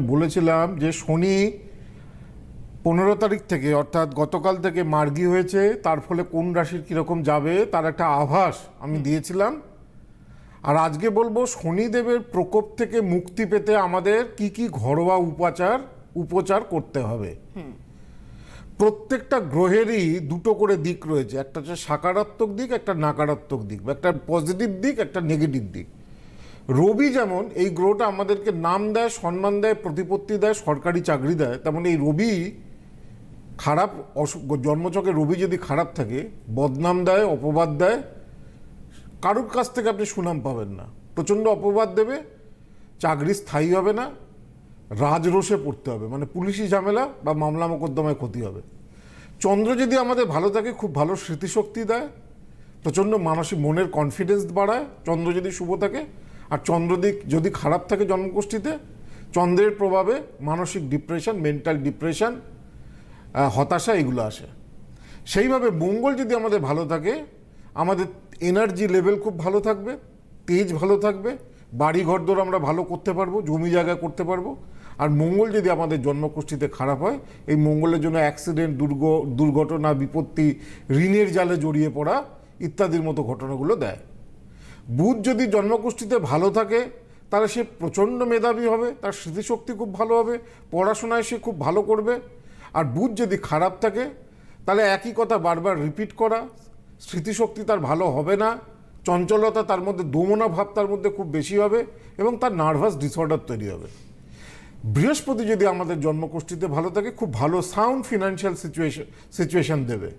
বলেছিলাম যে শনি পনেরো তারিখ থেকে অর্থাৎ গতকাল থেকে মার্গি হয়েছে তার ফলে কোন রাশির কীরকম যাবে তার একটা আভাস আমি দিয়েছিলাম। আর আজকে বলব শনিদেবের প্রকোপ থেকে মুক্তি পেতে আমাদের কি কি ঘরোয়া উপাচার উপচার করতে হবে। প্রত্যেকটা গ্রহেরই দুটো করে দিক রয়েছে একটা হচ্ছে সাকারাত্মক দিক একটা নাকারাত্মক দিক বা একটা পজিটিভ দিক একটা নেগেটিভ দিক। রবি যেমন এই গ্রহটা আমাদেরকে নাম দেয়, সম্মান দেয়, প্রতিপত্তি দেয়, সরকারি চাকরি দেয় তেমন এই রবি খারাপ জন্মচকে রবি যদি খারাপ থাকে, বদনাম দেয়, অপবাদ দেয়, কারুর কাছ থেকে আপনি সুনাম পাবেন না। প্রচণ্ড অপবাদ দেবে, চাকরি স্থায়ী হবে না, রাজরোষে পড়তে হবে মানে পুলিশি ঝামেলা বা মামলা মোকদ্দমায় ক্ষতি হবে। চন্দ্র যদি আমাদের ভালো থাকে, খুব ভালো স্মৃতিশক্তি দেয়, প্রচণ্ড মানসিক মনের কনফিডেন্স বাড়ায়, চন্দ্র যদি শুভ থাকে আর চন্দ্রদিক যদি খারাপ থাকে জন্মগোষ্ঠীতে, চন্দ্রের প্রভাবে মানসিক ডিপ্রেশন মেন্টাল ডিপ্রেশন হতাশা এগুলো আসে। সেইভাবে মঙ্গল যদি আমাদের ভালো থাকে, আমাদের এনার্জি লেভেল খুব ভালো থাকবে, তেজ ভালো থাকবে বাড়ি ঘর ঘরদোর আমরা ভালো করতে পারব, জমি জায়গা করতে পারব। আর মঙ্গল যদি আমাদের জন্মকুষ্ঠিতে খারাপ হয়, এই মঙ্গলের জন্য অ্যাক্সিডেন্ট দুর্গ, দুর্ঘটনা, বিপত্তি, ঋণের জালে জড়িয়ে পড়া ইত্যাদির মতো ঘটনাগুলো দেয়। বুধ যদি জন্মগোষ্ঠীতে ভালো থাকে, তাহলে সে প্রচণ্ড মেধাবী হবে, তার স্মৃতিশক্তি খুব ভালো হবে, পড়াশোনায় সে খুব ভালো করবে। আর বুধ যদি খারাপ থাকে, তাহলে একই কথা বারবার রিপিট করা, স্মৃতিশক্তি তার ভালো হবে না, চঞ্চলতা তার মধ্যে, দোমনা ভাব তার মধ্যে খুব বেশি হবে এবং তার নার্ভাস ডিসঅর্ডার তৈরি হবে। বৃহস্পতি যদি আমাদের জন্মকুষ্ঠিতে ভালো থাকে, খুব ভালো সাউন্ড ফিনান্সিয়াল সিচুয়েশন সিচুয়েশন দেবে।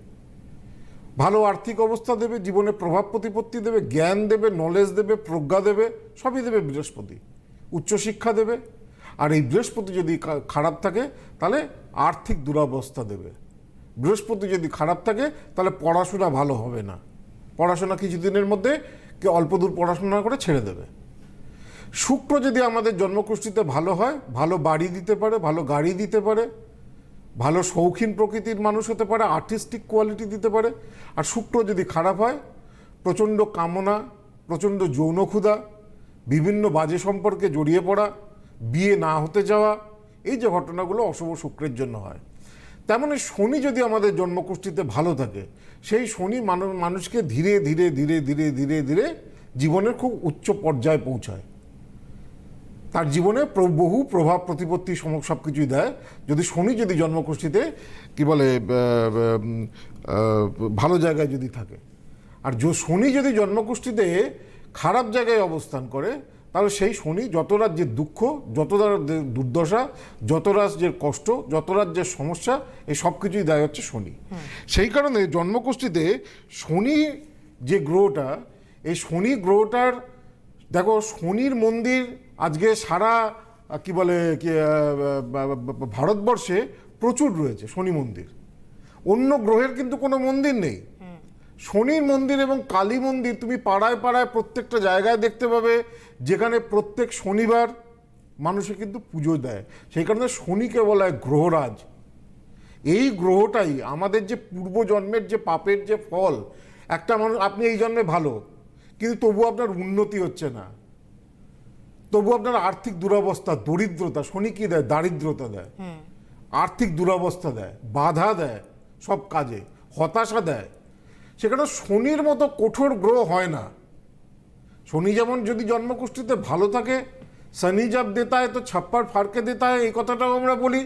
ভালো আর্থিক অবস্থা দেবে, জীবনে প্রভাব প্রতিপত্তি দেবে, জ্ঞান দেবে নলেজ দেবে, প্রজ্ঞা দেবে, সবই দেবে বৃহস্পতি। উচ্চশিক্ষা দেবে। আর এই বৃহস্পতি যদি খারাপ থাকে, তাহলে আর্থিক দুরবস্থা দেবে। বৃহস্পতি যদি খারাপ থাকে, তাহলে পড়াশোনা ভালো হবে না। পড়াশোনা কিছুদিনের মধ্যে কে অল্প দূর পড়াশোনা করে ছেড়ে দেবে। শুক্র যদি আমাদের জন্মকুষ্ঠিতে ভালো হয়, ভালো বাড়ি দিতে পারে, ভালো গাড়ি দিতে পারে ভালো শৌখিন প্রকৃতির মানুষ হতে পারে আর্টিস্টিক কোয়ালিটি দিতে পারে। আর শুক্র যদি খারাপ হয়, প্রচণ্ড কামনা, প্রচণ্ড যৌন ক্ষুধা, বিভিন্ন বাজে সম্পর্কে জড়িয়ে পড়া, বিয়ে না হতে যাওয়া, এই যে ঘটনাগুলো অশুভ শুক্রের জন্য হয়। তেমনি শনি যদি আমাদের জন্মকুষ্ঠিতে ভালো থাকে, সেই শনি মানুষকে ধীরে ধীরে ধীরে ধীরে ধীরে ধীরে জীবনের খুব উচ্চ পর্যায়ে পৌঁছায়। তার জীবনে বহু প্রভাব, প্রতিপত্তি সম সব কিছুই দেয়। যদি শনি যদি জন্মকুষ্ঠিতে কি বলে ভালো জায়গায় যদি থাকে। আর যে শনি যদি জন্মকুষ্ঠিতে খারাপ জায়গায় অবস্থান করে, তাহলে সেই শনি যত রাজ্যের দুঃখ, যত দুর্দশা, যত রাজ্যের কষ্ট, যত রাজ্যের সমস্যা, এই সব কিছুই দেয় হচ্ছে শনি। সেই কারণে জন্মকুষ্ঠিতে শনি যে গ্রহটা, এই শনি গ্রহটার, দেখো শনির মন্দির আজকে সারা, কি বলে ভারতবর্ষে প্রচুর রয়েছে শনি মন্দির। অন্য গ্রহের কিন্তু কোনো মন্দির নেই। শনির মন্দির এবং কালী মন্দির তুমি পাড়ায় পাড়ায় প্রত্যেকটা জায়গায় দেখতে পাবে, যেখানে প্রত্যেক শনিবার মানুষে কিন্তু পুজো দেয়। সেই কারণে শনিকে বলা হয় গ্রহরাজ। এই গ্রহটাই আমাদের যে পূর্বজন্মের যে পাপের যে ফল, একটা মানুষ, আপনি এই জন্মে ভালো, কিন্তু তবু আপনার উন্নতি হচ্ছে না। তবু আপনার আর্থিক দুরবস্থা দরিদ্রতা শনি কি দেয়? দারিদ্রতা দেয়। আর্থিক দুরবস্থা দেয় বাধা দেয় সব কাজে হতাশা দেয়। সেখানে শনির মতো কঠোর গ্রহ হয় না। শনি যেমন যদি জন্মকুষ্ঠিতে ভালো থাকে শনি জব দেতায় তো ছাপ্পার ফারকে দেতায় এই কথাটাও আমরা বলি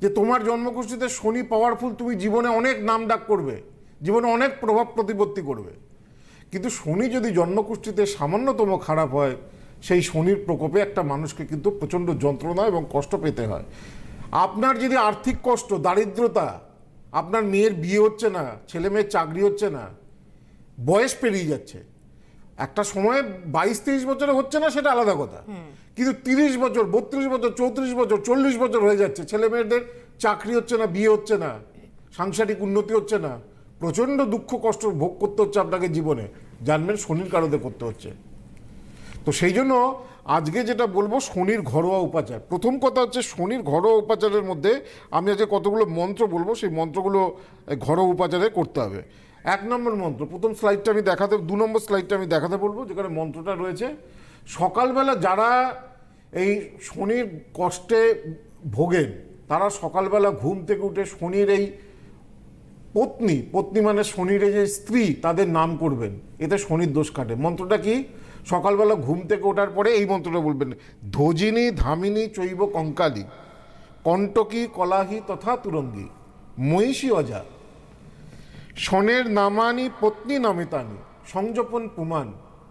যে তোমার জন্মকুষ্ঠিতে শনি পাওয়ারফুল তুমি জীবনে অনেক নাম ডাক করবে জীবনে অনেক প্রভাব প্রতিপত্তি করবে। কিন্তু শনি যদি জন্মকুষ্ঠিতে সামান্যতম খারাপ হয় সেই শনির প্রকোপে একটা মানুষকে কিন্তু প্রচণ্ড যন্ত্রণা এবং কষ্ট পেতে হয়। আপনার যদি আর্থিক কষ্ট দারিদ্রতা আপনার মেয়ের বিয়ে হচ্ছে না ছেলে মেয়ের চাকরি হচ্ছে না বয়স পেরিয়ে যাচ্ছে। একটা সময় বাইশ তেইশ বছরে হচ্ছে না সেটা আলাদা কথা। কিন্তু তিরিশ বছর বত্রিশ বছর চৌত্রিশ বছর চল্লিশ বছর হয়ে যাচ্ছে। ছেলে মেয়েদের চাকরি হচ্ছে না বিয়ে হচ্ছে না সাংসারিক উন্নতি হচ্ছে না। প্রচণ্ড দুঃখ কষ্ট ভোগ করতে হচ্ছে আপনাকে জীবনে। জানবেন শনির কারণে করতে হচ্ছে। তো সেই জন্য আজকে যেটা বলব, শনির ঘরোয়া উপাচার। প্রথম কথা হচ্ছে শনির ঘরোয়া উপাচারের মধ্যে আমি আজকে কতগুলো মন্ত্র বলব, সেই মন্ত্রগুলো ঘরোয়া উপাচারে করতে হবে। এক নম্বর মন্ত্র, প্রথম স্লাইডটা আমি দেখাতে, দু নম্বর স্লাইডটা আমি দেখাতে বলব, যেখানে মন্ত্রটা রয়েছে, সকালবেলা যারা এই শনির কষ্টে ভোগেন, তারা সকালবেলা ঘুম থেকে উঠে শনির এই পত্নী পত্নী মানে শনির যে স্ত্রী, তাদের নাম করবেন। এতে শনির দোষ কাটে। মন্ত্রটা কি? সকালবেলা ঘুম থেকে ওঠার পরে এই মন্ত্রটা বলবেন, ধোজিনী, ধামিনী, চৈব, কঙ্কালি, কণ্টকী, কলাহি তথা তুরঙ্গী, মহিষী অজা, শনের নামানি, পত্নী নমিতানি, সংযপন পুমান,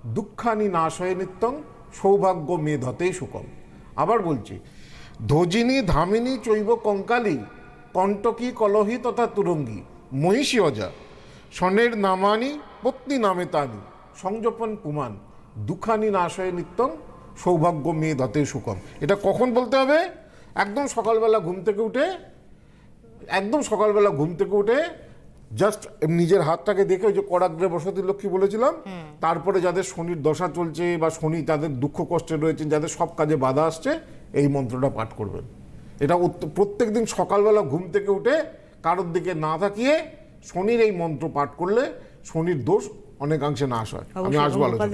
দুঃখানি নাশয় নিত্যং, সৌভাগ্য মেধতে সুকম। আবার বলছি, ধোজিনী, ধামিনী, চৈব, কঙ্কালি, কণ্টকী, কলহি তথা তুরঙ্গী, মহিষী অজা, শনের নামানি, পত্নী নামেতানি, সংযপন পুমান দুঃখানি নাশয়ে নিত্যং সৌভাগ্য মেধতে সুকম এটা কখন বলতে হবে? একদম সকালবেলা ঘুম থেকে উঠে একদম সকালবেলা ঘুম থেকে উঠে জাস্ট নিজের হাতটাকে দেখে ওই যে করাগ্রে বসতি লক্ষ্মী বলেছিলাম তারপরে যাদের শনির দশা চলছে বা শনি তাদের দুঃখ কষ্টে রয়েছেন যাদের সব কাজে বাধা আসছে এই মন্ত্রটা পাঠ করবেন। এটা প্রত্যেক দিন সকালবেলা ঘুম থেকে উঠে কারোর দিকে না তাকিয়ে শনির এই মন্ত্র পাঠ করলে শনির দোষ অনেকাংশে নাশ হয়। আমি আসব আলোচনা